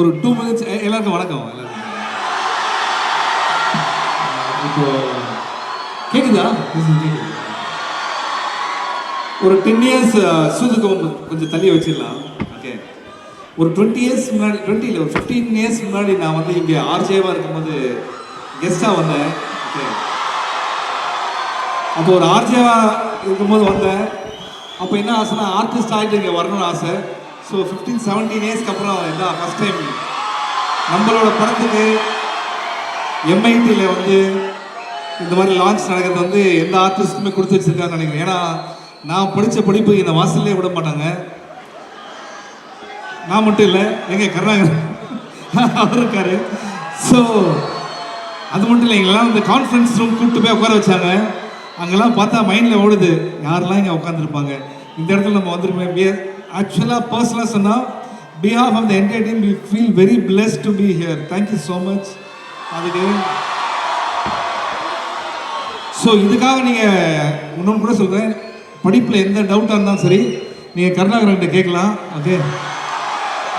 ஒரு two minutes எல்லாருக்கும் வணக்கம். எல்லாருக்கும். இப்போ கேக்குதா? ஒரு டென் இயர்ஸ் சூதுக்கம் கொஞ்சம் தள்ளி வச்சிடலாம். ஓகே ஒரு டுவெண்ட்டி இயர்ஸ் முன்னாடி டுவெண்ட்டி இல்லை ஒரு ஃபிஃப்டீன் இயர்ஸ் முன்னாடி நான் வந்து இங்கே ஆர்ஜேவாக இருக்கும்போது கெஸ்ட்டாக வந்தேன். ஓகே அப்போ ஒரு ஆர்ஜேவாக இருக்கும்போது வந்தேன். அப்போ என்ன ஆசைனா ஆர்டிஸ்ட் ஆகிட்டு இங்கே வரணும்னு ஆசை. ஸோ ஃபிஃப்டீன் செவன்டீன் இயர்ஸ்க்கு அப்புறம் இதான் ஃபஸ்ட் டைம் நம்மளோட படத்துக்கு எம்ஐடியில் வந்து இந்த மாதிரி லான்ச் நடக்கிறது வந்து எந்த ஆர்டிஸ்ட்டுமே கொடுத்து வச்சிருக்காங்கன்னு நினைக்கிறேன். ஏன்னா நான் படித்த படிப்பு என்னை வாசல்லே விட மாட்டாங்க. நான் மட்டும் இல்லை எங்கள் கருணாகரன் அவர் இருக்காரு. ஸோ அது மட்டும் இல்லை எங்கெல்லாம் இந்த கான்ஃபரன்ஸ் ரூம் கூப்பிட்டு போய் உட்கார வச்சாங்க. அங்கெல்லாம் பார்த்தா மைண்டில் ஓடுது யாரெல்லாம் இங்கே உட்காந்துருப்பாங்க இந்த இடத்துல நம்ம வந்துருப்போம் ஆக்சுவலாக பர்சனலாக சொன்னால் behalf of the entire team we feel very bless to be here thank you so much அதுக்கு ஸோ இதுக்காக நீங்கள் இன்னொன்று கூட சொல்கிறேன் படிப்பில் எந்த டவுட்டாக இருந்தாலும் சரி நீங்கள் கருணாகரன்கிட்ட கேட்கலாம். ஓகே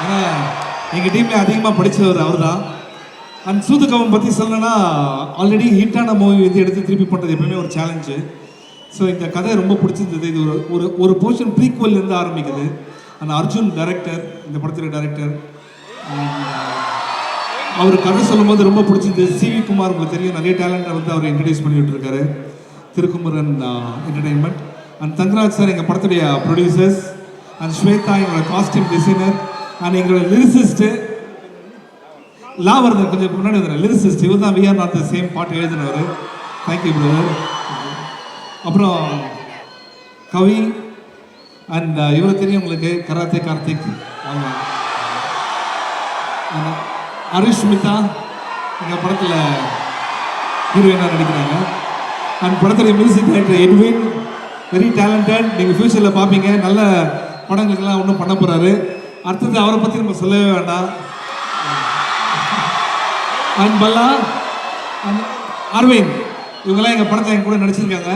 ஏன்னா எங்கள் டீமில் அதிகமாக படித்தவர் அவர் தான் அண்ட் சூதுகவம் பற்றி சொல்லணும்னா ஆல்ரெடி ஹிட்டான மூவி வந்து எடுத்து திருப்பி பண்ணுறது எப்பவுமே ஒரு சேலஞ்சு ஸோ இந்த கதை ரொம்ப பிடிச்சிருந்தது. இது ஒரு ஒரு ஒரு போர்ஷன் ப்ரீக்வல் இருந்து ஆரம்பிக்குது. அந்த அர்ஜுன் டைரக்டர் இந்த படத்துடைய டைரக்டர் அவர் கதை சொல்லும்போது ரொம்ப பிடிச்சிருந்தது. சிவி குமார் உங்களுக்கு தெரியும் நிறைய டேலண்ட்டை வந்து அவர் இன்ட்ரடியூஸ் பண்ணிட்டு இருக்காரு Thirukumaran entertainment and Thangaraj sir எங்கள் படத்துடைய ப்ரொடியூசர்ஸ் அண்ட் ஸ்வேதா எங்களோட காஸ்டியூம் டிசைனர் அண்ட் எங்களோட லிரிசிஸ்ட்டு லாவர்தன் கொஞ்சம் முன்னாடி வந்துடுறேன் லிரிசிஸ்ட் இவர் தான் விஆர் நாட் த சேம் பாட்டு எழுதினவர். தேங்க்யூ பிரதர் அப்புறம் கவி அண்ட் uh, இவரை தெரியும் உங்களுக்கு கராத்தே கார்த்திக். ஆமாம் அரிஷ்மிதா எங்கள் படத்தில் ஹீரோயினாக நடிக்கிறாங்க? அண்ட் படத்துடைய music director Edwin very talented நீங்கள் ஃப்யூச்சரில் பார்ப்பீங்க நல்ல படங்களுக்கெல்லாம் ஒன்றும் பண்ண போகிறாரு அடுத்தது அவரை பற்றி நம்ம சொல்லவே வேண்டாம். அண்ட் பல்லா அண்ட் அரவிந்த் இவங்கெல்லாம் எங்கள் படத்தை என் கூட நடிச்சிருக்காங்க.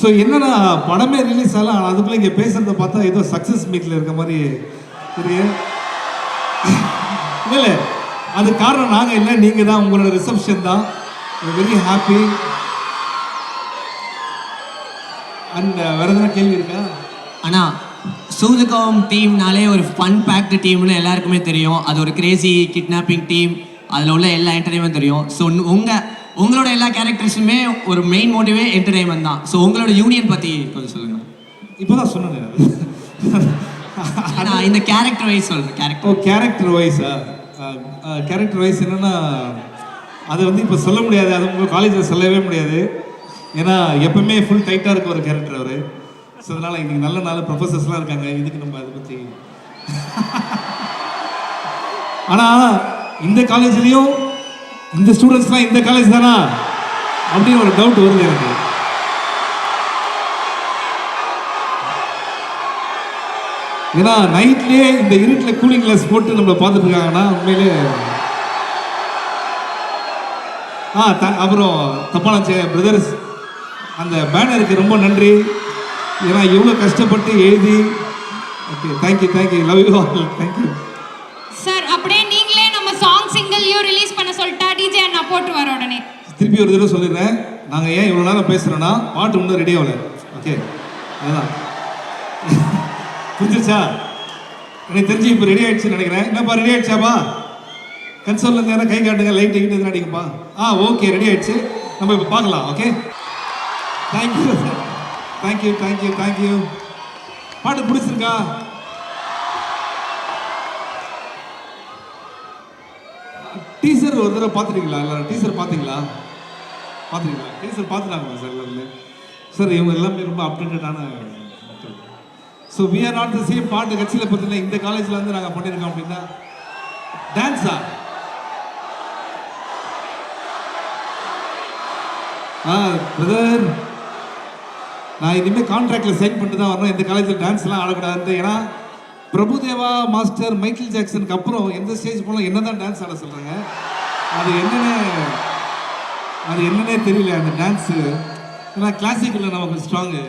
ஸோ என்னன்னா படமே ரிலீஸ் ஆகலாம் ஆனால் அதுக்குள்ளே இங்கே பேசுகிறத பார்த்தா ஏதோ சக்ஸஸ் மீட்டில் இருக்க மாதிரி தெரியும் இல்லை இல்லை. அது காரணம் நாங்கள் இல்லை நீங்கள் தான் உங்களோட ரிசப்ஷன் தான். வெரி ஹாப்பி அண்ட் வேற எதனா கேள்வி இருக்கா? அண்ணா சூதுகம் டீம்னாலே ஒரு ஃபன் பேக்டு டீம்னு எல்லாருக்குமே தெரியும். அது ஒரு கிரேசி கிட்னாப்பிங் டீம் அதில் உள்ள எல்லா என்டர்டைன்மெண்ட் தெரியும். ஸோ உங்கள் உங்களோட எல்லா கேரக்டர்ஸுமே ஒரு மெயின் மோட்டிவே என்டர்டைன்மெண்ட் தான். ஸோ உங்களோட யூனியன் பற்றி கொஞ்சம் சொல்லுங்கள் இப்போ தான் சொன்னேன் நான். இந்த கேரக்டர் வைஸ் சொல்கிறேன் ஓ கேரக்டர் கேரக்டர் வைஸா கேரக்டர் வைஸ் என்னன்னா அது வந்து இப்போ சொல்ல முடியாது. அது உங்கள் காலேஜில் சொல்லவே முடியாது. ஏன்னா எப்பவுமே ஃபுல் டைட்டாக இருக்க ஒரு கேரக்டர் அவர். ஸோ அதனால் இன்னைக்கு நல்ல நல்ல ப்ரொஃபஸர்ஸ்லாம் இருக்காங்க. இதுக்கு நம்ம அதை பற்றி ஆனால் இந்த காலேஜ்லேயும் இந்த ஸ்டூடெண்ட்ஸ்லாம் இந்த காலேஜ் தானா? அப்படின்னு ஒரு டவுட் வருது எனக்கு. ஏன்னா நைட்லேயே இந்த இருட்டில் கூலிங் கிளாஸ் போட்டு நம்மளை பார்த்துட்டு இருக்காங்கன்னா உண்மையிலே ஆ த அப்புறம் தப்பான பிரதர்ஸ் அந்த பேனருக்கு ரொம்ப நன்றி. ஏன்னா எவ்வளோ கஷ்டப்பட்டு எழுதி okay thank you thank you love you all thank you sir அப்படியே ஐயோ ரிலீஸ் பண்ண சொல்லிட்டா டிஜே அண்ணா போட்டு வர உடனே. திருப்பி ஒரு தடவை சொல்லிடுறேன். நாங்கள் ஏன் இவ்வளோ நேரம் பேசுகிறோன்னா பாட்டு இன்னும் ரெடி ஆகல ஓகே அதுதான் புரிஞ்சிருச்சா? எனக்கு தெரிஞ்சு இப்போ ரெடி ஆயிடுச்சுன்னு நினைக்கிறேன். என்னப்பா ரெடி ஆயிடுச்சாப்பா? கன்சோல்ல இருந்து கை காட்டுங்க லைட் கிட்ட எதுவும் அடிங்கப்பா. ஆ ஓகே ரெடி ஆயிடுச்சு. நம்ம இப்போ பார்க்கலாம் okay thank you thank you thank you thank you பாட்டு பிடிச்சிருக்கா? டீசர் ஒரு தடவை பார்த்துட்டீங்களா? எல்லாரும் டீசர் பார்த்தீங்களா? பார்த்துருக்கீங்களா டீசர் பார்த்துட்டாங்களா சார் எல்லாருமே? சார் இவங்க எல்லாமே ரொம்ப அப்டேட்டடான so we are not the same பாட்டு கட்சியில் பார்த்தீங்கன்னா இந்த காலேஜில் வந்து நாங்கள் பண்ணியிருக்கோம் அப்படின்னா டான்ஸா ஆ? பிரதர் நான் இனிமேல் கான்ட்ராக்டில் சைன் பண்ணிட்டு தான் வரணும். இந்த காலேஜில் டான்ஸ்லாம் ஆடக்கூடாது ஏன்னா பிரபுதேவா மாஸ்டர் மைக்கேல் ஜாக்சனுக்கு அப்புறம் எந்த ஸ்டேஜ் போனால் என்னதான் டான்ஸ் ஆட சொல்கிறாங்க அது என்னென்ன அது என்னன்னே தெரியல அந்த டான்ஸு ஏன்னா கிளாசிக்கில் நமக்கு ஸ்ட்ராங்கு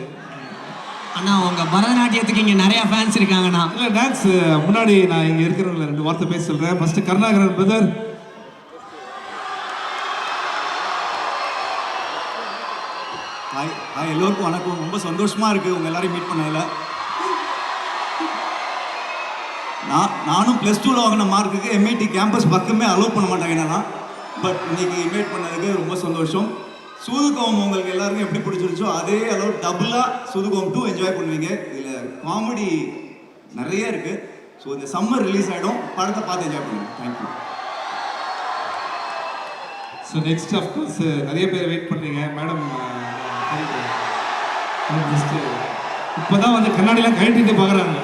அண்ணா உங்கள் பரதநாட்டியத்துக்கு இங்கே நிறையா ஃபேன்ஸ் இருக்காங்கண்ணா. இல்லை டான்ஸ் முன்னாடி நான் இங்கே இருக்கிறவங்கள ரெண்டு வார்த்தை பேச சொல்கிறேன் first Karunakaran brother hi hi எல்லோருக்கும் வணக்கம். ரொம்ப சந்தோஷமாக இருக்குது உங்கள் எல்லாரையும் மீட் பண்ணதில். நான் நானும் ப்ளஸ் டூவில் வாங்கின மார்க்குக்கு எம்ஐடி கேம்பஸ் பக்கமே அலோவ் பண்ண மாட்டாங்க என்னன்னா. பட் இன்னைக்கு இன்வைட் பண்ணதுக்கு ரொம்ப சந்தோஷம். சூதுகோம் உங்களுக்கு எல்லாருக்கும் எப்படி பிடிச்சிருச்சோ அதே அளவு டபுளாக சுதுகோம் டூ என்ஜாய் பண்ணுவீங்க. இதில் காமெடி நிறைய இருக்குது ஸோ இந்த சம்மர் ரிலீஸ் ஆகிடும் படத்தை பார்த்து என்ஜாய் பண்ணுங்க. தேங்க்யூ ஸோ நெக்ஸ்ட் அஃப்கோர்ஸ் நிறைய பேர் வெயிட் பண்ணுறீங்க மேடம் இப்போ தான் வந்து கண்ணாடிலாம் கழட்டிட்டு பார்க்குறாங்க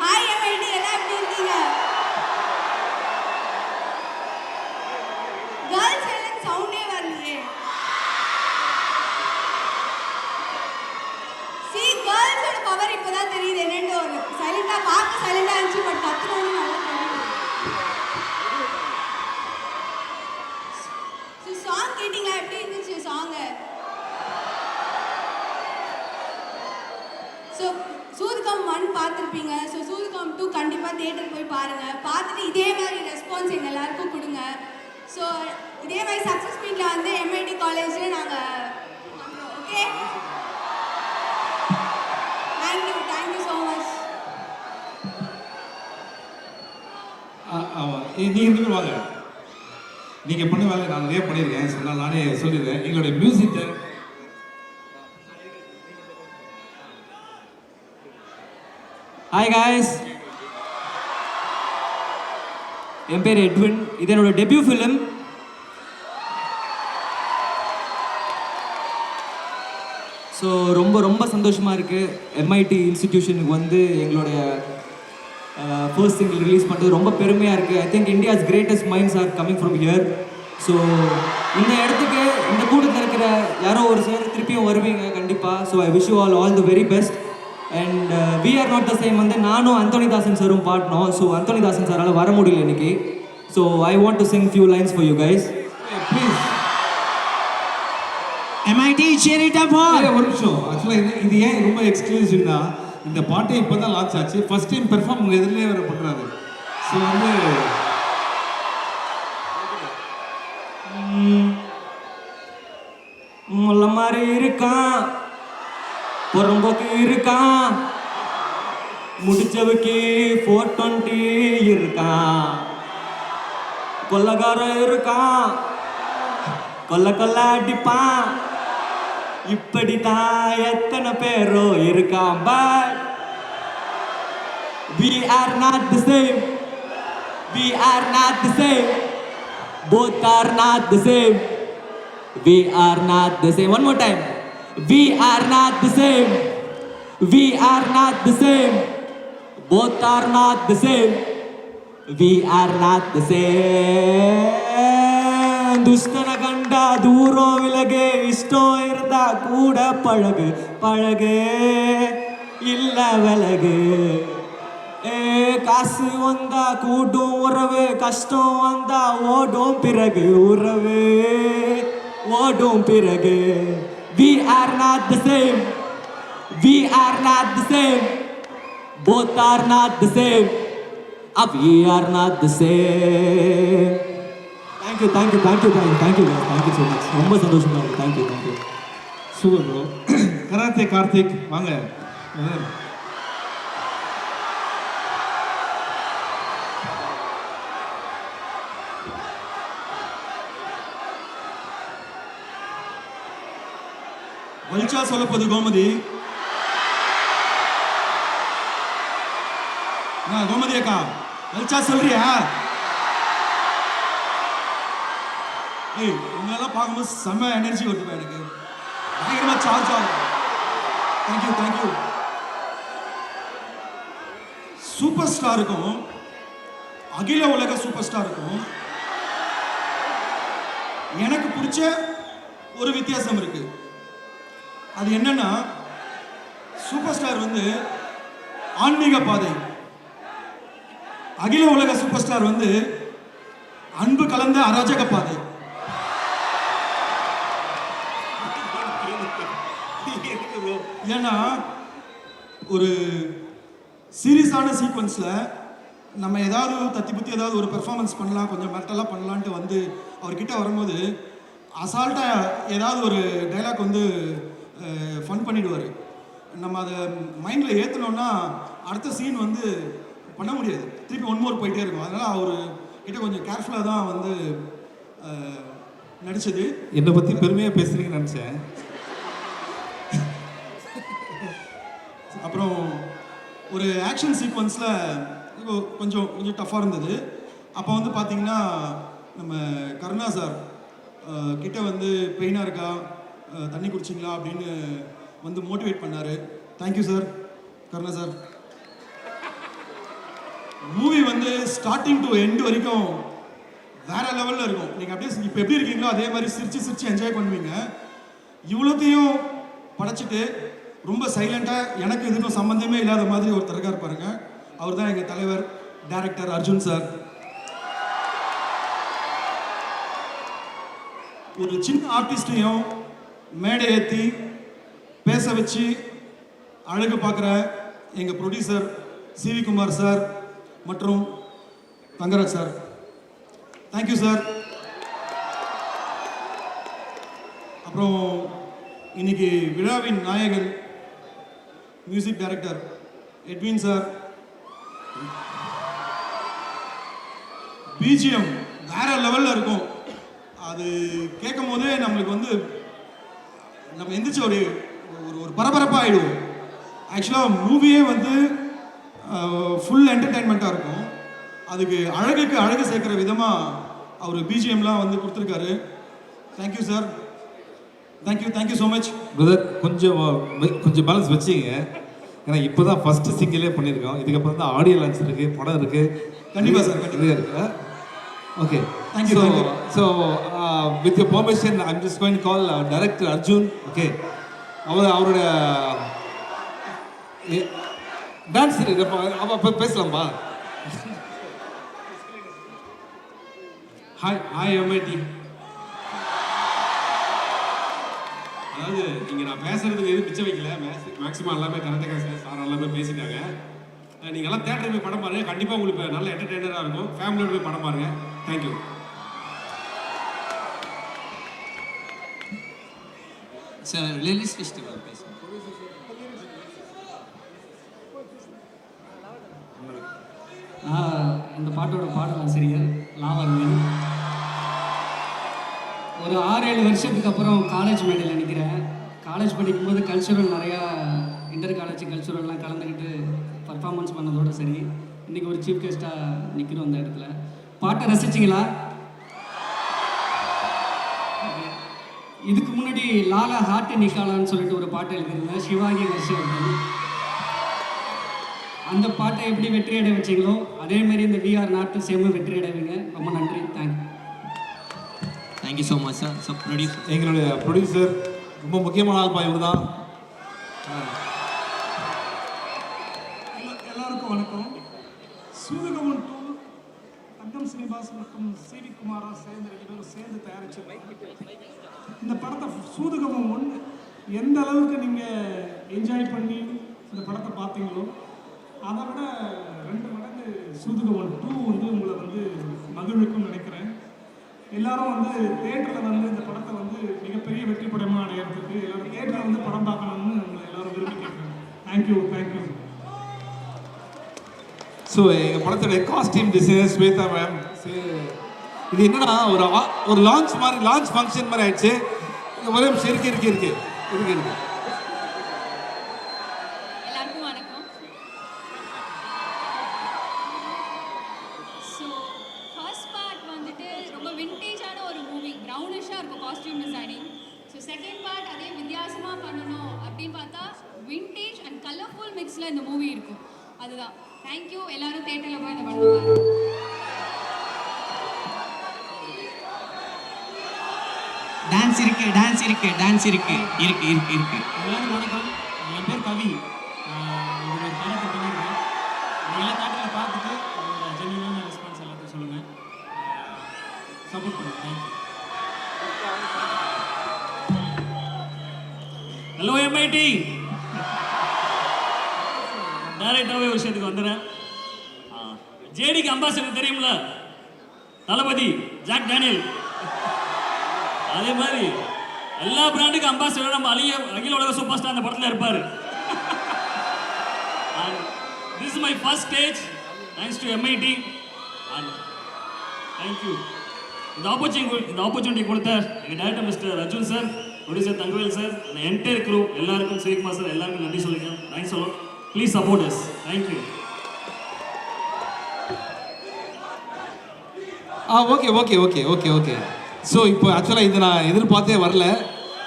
ஹாய் எம்ஐடி எல்லாம் எப்படி இருக்கீங்க கேர்ள்ஸ் எல்லாம் சவுண்டே வரலையே சி கேர்ள்ஸோட பவர் இப்போதான் தெரியுது என்னன்னு ஒரு சைலண்டா பார்க்க சைலண்டா இருந்துச்சு பட் கத்துறவங்க நல்லா தெரியுது சாங் கேட்டிங்களா எப்படி இருந்துச்சு சாங் ஸோ சூதுகம் ஒன் பார்த்துருப்பீங்க ஸோ சூதுகம் டூ கண்டிப்பாக தியேட்டர் போய் பாருங்கள் பார்த்துட்டு இதே மாதிரி ரெஸ்பான்ஸ் எங்கள் எல்லாருக்கும் கொடுங்க. ஸோ இதே மாதிரி சக்ஸஸ் மீட்டில் வந்து எம்ஐடி காலேஜில் நாங்கள் okay thank you thank you so much ஆமாம் நீங்கள் ரெண்டு வாங்க. நீங்கள் பண்ண வேலை நான் நிறைய பண்ணியிருக்கேன். சொன்னால் நானே சொல்லிடுறேன். எங்களுடைய மியூசிக் ஹாய் காய்ஸ் என் பேர் எட்வின். இது என்னோட டெபியூ ஃபிலிம் ஸோ ரொம்ப ரொம்ப சந்தோஷமாக இருக்குது எம்ஐடி இன்ஸ்டிடியூஷனுக்கு வந்து எங்களுடைய ஃபர்ஸ்ட் சிங்கிள் ரிலீஸ் பண்ணுறது ரொம்ப பெருமையாக இருக்குது I think India's greatest minds are coming from here so இந்த இடத்துக்கு இந்த கூட்டத்தில் இருக்கிற யாரோ ஒரு சார் திருப்பியும் வருவீங்க கண்டிப்பாக so I wish you all all the very best and we are not the same வந்து நானும் அந்தோனிதாசன் சாரும் பாடினோம். ஸோ அந்தோனிதாசன் சாரால் வர முடியல இன்னைக்கு. So I want to sing few lines for you guys please MIT it up for ஒரு நிமிஷம். ஆக்சுவலாக இது இது ஏன் ரொம்ப எக்ஸ்க்ளூசிவ்னா இந்த பாட்டை இப்போ தான் லான்ச் ஆச்சு. ஃபர்ஸ்ட் டைம் பெர்ஃபார்ம் உங்கள் எதிரிலே வேறு பண்ணுறாரு ஸோ வந்து முல்ல மாதிரி இருக்கான் புறம்போக்கு இருக்கான். முடிச்சவுக்கு ஃபோர் டுவெண்ட்டி இருக்கான். கொல்லக்காரன் இருக்கான். கொல்ல கொல்ல அடிப்பான். இப்படிதான் எத்தனை பேரோ இருக்கான். But we are not the same we are not the same both are not the same we are not the same one more time we are not the same. We are not the same. Both are not the same. We are not the same. துஷ்டன கண்டா தூரம் விலகு இஷ்டம் இருந்தா கூட பழகு பழகு இல்ல விலகு ஏ காசு வந்தா கூட்டும் உறவு கஷ்டம் வந்தா ஓடும் பிறகு உறவு ஓடும் பிறகு we are not the same we are not the same both are not the same uh, we are not the same thank you thank you thank you thank you thank you guys. thank you so much ரொம்ப சந்தோஷமா இருக்கு thank you thank you super bro karate Karthik வாங்க வலிச்சா சொல்லப்போது கோமதி. ஆ, கோமதி அக்கா வலிச்சா சொல்றியா? ஏய் உங்களெல்லாம் பார்க்கும்போது செம்ம எனர்ஜி வருதுப்பா எனக்கு. பயங்கரமா சார்ஜ் ஆகும். தேங்க்யூ தேங்க்யூ சூப்பர் ஸ்டாருக்கும் அகில உலக சூப்பர் ஸ்டாருக்கும் எனக்கு பிடிச்ச ஒரு வித்தியாசம் இருக்குது அது என்னன்னா சூப்பர் ஸ்டார் வந்து ஆன்மீக பாதை. அகில உலக சூப்பர் ஸ்டார் வந்து அன்பு கலந்த அராஜக பாதை. ஏன்னா ஒரு சீரியஸான சீக்வன்ஸில் நம்ம ஏதாவது தத்தி புத்தி ஏதாவது ஒரு பெர்ஃபார்மன்ஸ் பண்ணலாம் கொஞ்சம் மெட்டலாக பண்ணலான்ட்டு வந்து அவர்கிட்ட வரும்போது அசால்ட்டாக ஏதாவது ஒரு டைலாக் வந்து ஃபன் பண்ணிடுவார். நம்ம அதை மைண்டில் ஏற்றினோன்னா அடுத்த சீன் வந்து பண்ண முடியாது. திருப்பி ஒன் மோர் போயிட்டே இருக்கும். அதனால் அவர் கிட்ட கொஞ்சம் கேர்ஃபுல்லாக தான் வந்து நடிச்சது. என்னை பற்றி பெருமையாக பேசுறீங்கன்னு நினச்சேன். அப்புறம் ஒரு ஆக்ஷன் சீக்வன்ஸில் கொஞ்சம் கொஞ்சம் டஃப்பாக இருந்தது. அப்போ வந்து பார்த்தீங்கன்னா நம்ம கருணா சார் கிட்ட வந்து பெயினாக இருக்கா? தண்ணி குடிச்சிங்களா அப்படின்னு வந்து மோட்டிவேட் பண்ணார். Thank you sir Karuna sir movie வந்து ஸ்டார்டிங் டு எண்ட் வரைக்கும் வேற லெவலில் இருக்கும். நீங்கள் அப்படியே இப்போ எப்படி இருக்கீங்களோ அதே மாதிரி சிரித்து சிரித்து என்ஜாய் பண்ணுவீங்க. இவ்வளோத்தையும் படைச்சிட்டு ரொம்ப சைலண்ட்டாக எனக்கு இதுக்கும் சம்மந்தமே இல்லாத மாதிரி ஒரு தரகார் பாருங்க அவர் தான் எங்கள் தலைவர் டைரக்டர் அர்ஜுன் சார் ஒரு சின்ன ஆர்டிஸ்டையும் மேடை ஏற்றி பேச வச்சு அழகு பார்க்குற எங்கள் ப்ரொடியூசர் சிவி குமார் சார் மற்றும் தங்கராஜ் சார். தேங்க்யூ சார் அப்புறம் இன்னைக்கு விழாவின் நாயகன் music director Edwin sir BGM வேற லெவலில் இருக்கும். அது கேட்கும் போதே நம்மளுக்கு வந்து நம்ம எந்திரிச்சு ஒரு ஒரு ஒரு பரபரப்பாக ஆகிடுவோம் ஆக்சுவலாக மூவியே வந்து ஃபுல் என்டர்டைன்மெண்ட்டாக இருக்கும். அதுக்கு அழகுக்கு அழகு சேர்க்குற விதமாக அவர் பிஜிஎம்லாம் வந்து கொடுத்துருக்காரு. Thank you sir thank you thank you so much brother கொஞ்சம் கொஞ்சம் பேலன்ஸ் வச்சுங்க ஏன்னா இப்போ தான் ஃபஸ்ட்டு சிங்கிளே பண்ணியிருக்கோம். இதுக்கப்புறம் தான் ஆடியோ லான்ச் இருக்குது படம் இருக்குது கண்டிப்பா sir, கண்டிப்பா. இருக்கு okay you. So with your permission I'm just going call director Arjun okay அவர் அவரோட டான்ஸ் அப்போ பேசலாம்ப்பா ஹாய் ஹாய் எம்ஐடி அதாவது இங்கே நான் பேசுறதுக்கு எதுவும் பிச்சை வைக்கல. மேக்ஸிமம் எல்லாமே கரெக்டாக சார் எல்லாமே பேசிட்டாங்க. நீங்கள் எல்லாம் தேட்டருக்கு போய் படம் பாருங்கள் கண்டிப்பாக உங்களுக்கு நல்ல என்டர்டெய்னராக இருக்கும். ஃபேமிலியோட போய் படம் பாருங்கள் thank you sir a festival festival, basically. இந்த பாட்டோட பாடலாசிரியர் லாவர்மன் ஒரு ஆறு ஏழு வருஷத்துக்கு அப்புறம் காலேஜ் மேடையில் நிற்கிறேன். காலேஜ் படிக்கும்போது கல்ச்சுரல் நிறையா இன்டர் காலேஜ் கல்ச்சுரல்லாம் கலந்துக்கிட்டு பர்ஃபார்மன்ஸ் பண்ணதோட சரி. இன்றைக்கி ஒரு சீஃப் கெஸ்ட்டாக நிற்கிறோம் அந்த இடத்துல. பாட்டை ரசிச்சிங்களா? இதுக்கு முன்னாடி லாலா ஹார்ட் நிக்காலான்னு சொல்லிட்டு ஒரு பாட்டு எழுதியிருந்தேன் சிவாஜி ஹர்ஷவர்தன் அந்த பாட்டை எப்படி வெற்றி அடைய வச்சீங்களோ அதே மாதிரி இந்த விஆர் நாட்டு சேம வெற்றி அடைவீங்க. ரொம்ப நன்றி. Thank you thank you so much sir so produce எங்களுடைய ப்ரொடியூசர் ரொம்ப முக்கியமான ஆள் பா இவர் தான் எல்லா- எல்லாருக்கும் வணக்கம். சூதுகமன் டூ தங்கம் சினிமாஸ் மற்றும் சிவி குமாரா சேர்ந்து ரெண்டு பேரும் சேர்ந்து தயாரிச்சிருக்காங்க இந்த படத்தை சூதுகமம் ஒன்று. எந்த அளவுக்கு நீங்கள் என்ஜாய் பண்ணி இந்த படத்தை பார்த்தீங்களோ அதை விட ரெண்டு மடங்கு சூதுகமன் டூ வந்து உங்களை வந்து மகிழ்விக்கும் நினைக்கிறேன். எல்லாரும் வந்து தேட்டரில் வந்து இந்த படத்தை வந்து மிகப்பெரிய வெற்றி படமாக அடையிறதுக்கு எல்லாரும் தேட்டரில் வந்து படம் பார்க்கணும்னு உங்களை எல்லாரும் விரும்பி கேட்குறேன் தேங்க்யூ தேங்க்யூ ஸோ எங்கள் படத்துடைய காஸ்டியூம் டிசைனர் ஸ்வேதா மேம் இது என்னன்னா ஒரு ஒரு லான்ச் மாதிரி லான்ச் ஃபங்க்ஷன் மாதிரி ஆயிடுச்சு. ஒரே இருக்கு இருக்கு இருக்கு இருக்கு இருக்கு. இருக்கு இருக்கு இருக்கு. இருக்கு எல்லாரும் வணக்கம். என் பேர் கவி. ஆஹ் இது ஒரு படத்தை பண்ணியிருக்கேன் எல்லா தேட்டரில் பார்த்துட்டு உங்களோட ஜென்யூனான ரெஸ்பான்ஸ் எல்லாத்தையும் சொல்லுங்கள் சப்போர்ட் பண்ணுங்க. தேங்க்யூ ஹலோ எம்ஐடி டேரெக்டாகவே விஷயத்துக்கு வந்துடுறேன் ஜேடிக்கு அம்பாசிடர் தெரியும்ல? தளபதி ஜாக் டேனியல் அதே மாதிரி எல்லா பிராண்டுக்கும் அம்பாசிடர் நம்ம அழிய அகில உலக சூப்பர் ஸ்டார் அந்த படத்தில் இருப்பார். And this my first stage thanks to MIT and thank you இந்த ஆப்பர்ச்சுனிட்டி இந்த ஆப்பர்ச்சுனிட்டி கொடுத்த எங்கள் director mister Arjun sir producer Thangavel sir அந்த என்டையர் குரூ எல்லாருக்கும் சிவகுமார் சார் எல்லாருக்கும் நன்றி சொல்லிக்கிறேன் தேங்க்ஸ் சொல்லோ please support us thank you ah okay okay okay okay okay so இப்போ ஆக்சுவலாக இது நான் எதிர்பார்த்தே வரல.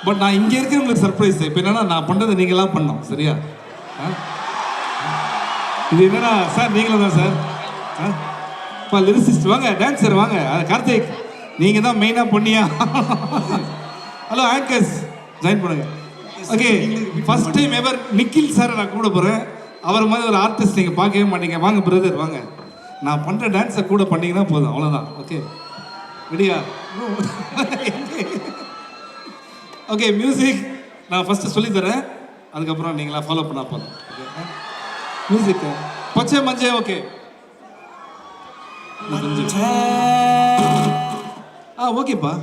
பட் நான் இங்கே இருக்கிறவங்களுக்கு சர்ப்ரைஸ் இப்போ என்னன்னா நான் பண்ணுறதை நீங்களாம் பண்ணோம் சரியா? ஆ? இது என்னன்னா சார் நீங்களும் தான் சார். ஆ? இப்போ லிரிசிஸ்ட் வாங்க டான்ஸர் வாங்க. அது கார்த்திக் நீங்கள் தான் மெயினாக பண்ணியா? ஹலோ ஆங்கர்ஸ் ஜாயின் பண்ணுங்க. Okay first time ever Nikhil sir நான் கூட போகிறேன் அவர் மாதிரி ஒரு ஆர்டிஸ்ட் நீங்கள் பார்க்கவே மாட்டீங்க. வாங்க பிரதர் வாங்க. நான் பண்ணுற டான்ஸை கூட பண்ணீங்கன்னா போதும். அவ்வளோதான் ஓகே ரெடியா ஓகே மியூசிக் நான் ஃபஸ்ட்டு சொல்லி தரேன். அதுக்கப்புறம் நீங்களா ஃபாலோ பண்ணா போதும். மியூசிக் பச்சை மஞ்சள் ஓகே ஆ ஓகேப்பா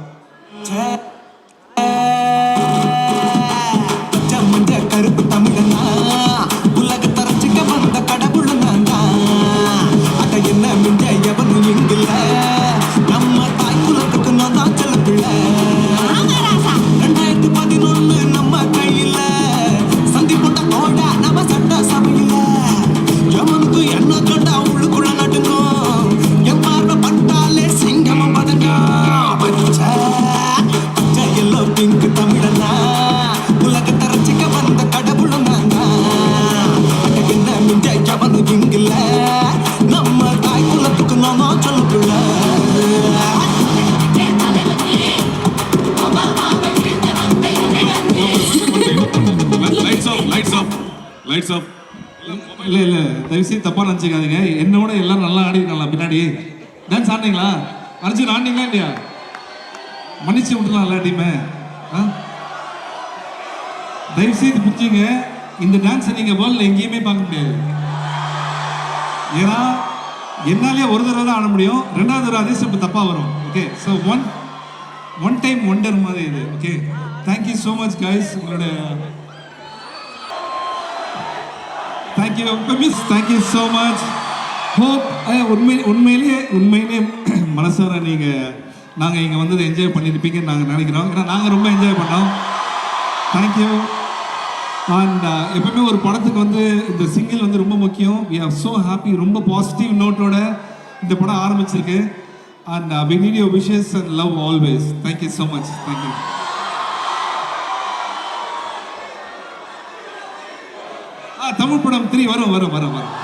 தப்பாக நினச்சிக்காதீங்க என்னோட எல்லாரும் நல்லா ஆடிருக்காங்களா பின்னாடி? டான்ஸ் ஆடினீங்களா? அர்ஜுன் ஆடினீங்களா இல்லையா? மன்னிச்சு விட்டுலாம் எல்லா டீமே ஆ? தயவுசெய்து பிடிச்சிங்க இந்த டான்ஸை நீங்கள் வேர்ல்டில் எங்கேயுமே பார்க்க முடியாது. ஏன்னா என்னாலே ஒரு தடவை தான் ஆட முடியும். ரெண்டாவது தடவை அதே ஸ்டெப் தப்பாக வரும். Okay so one one time wonder மாதிரி இது. Okay thank you so much guys உங்களோட thank you miss thank you so much hope உண்மை உண்மையிலேயே உண்மையிலேயே மனசார நீங்கள் நாங்கள் இங்கே வந்ததை என்ஜாய் பண்ணியிருப்பீங்கன்னு நாங்கள் நினைக்கிறோம். ஏன்னா நாங்கள் ரொம்ப என்ஜாய் பண்ணோம். தேங்க்யூ அண்ட் uh, எப்பவுமே ஒரு படத்துக்கு வந்து இந்த சிங்கிள் வந்து ரொம்ப முக்கியம். வி ஆர் ஸோ ஹாப்பி ரொம்ப பாசிட்டிவ் நோட்டோட இந்த படம் ஆரம்பிச்சிருக்கு. And we need your wishes and love always thank you so much thank you Tamil படம் த்ரீ வரும் வரும் வரும் வரும்.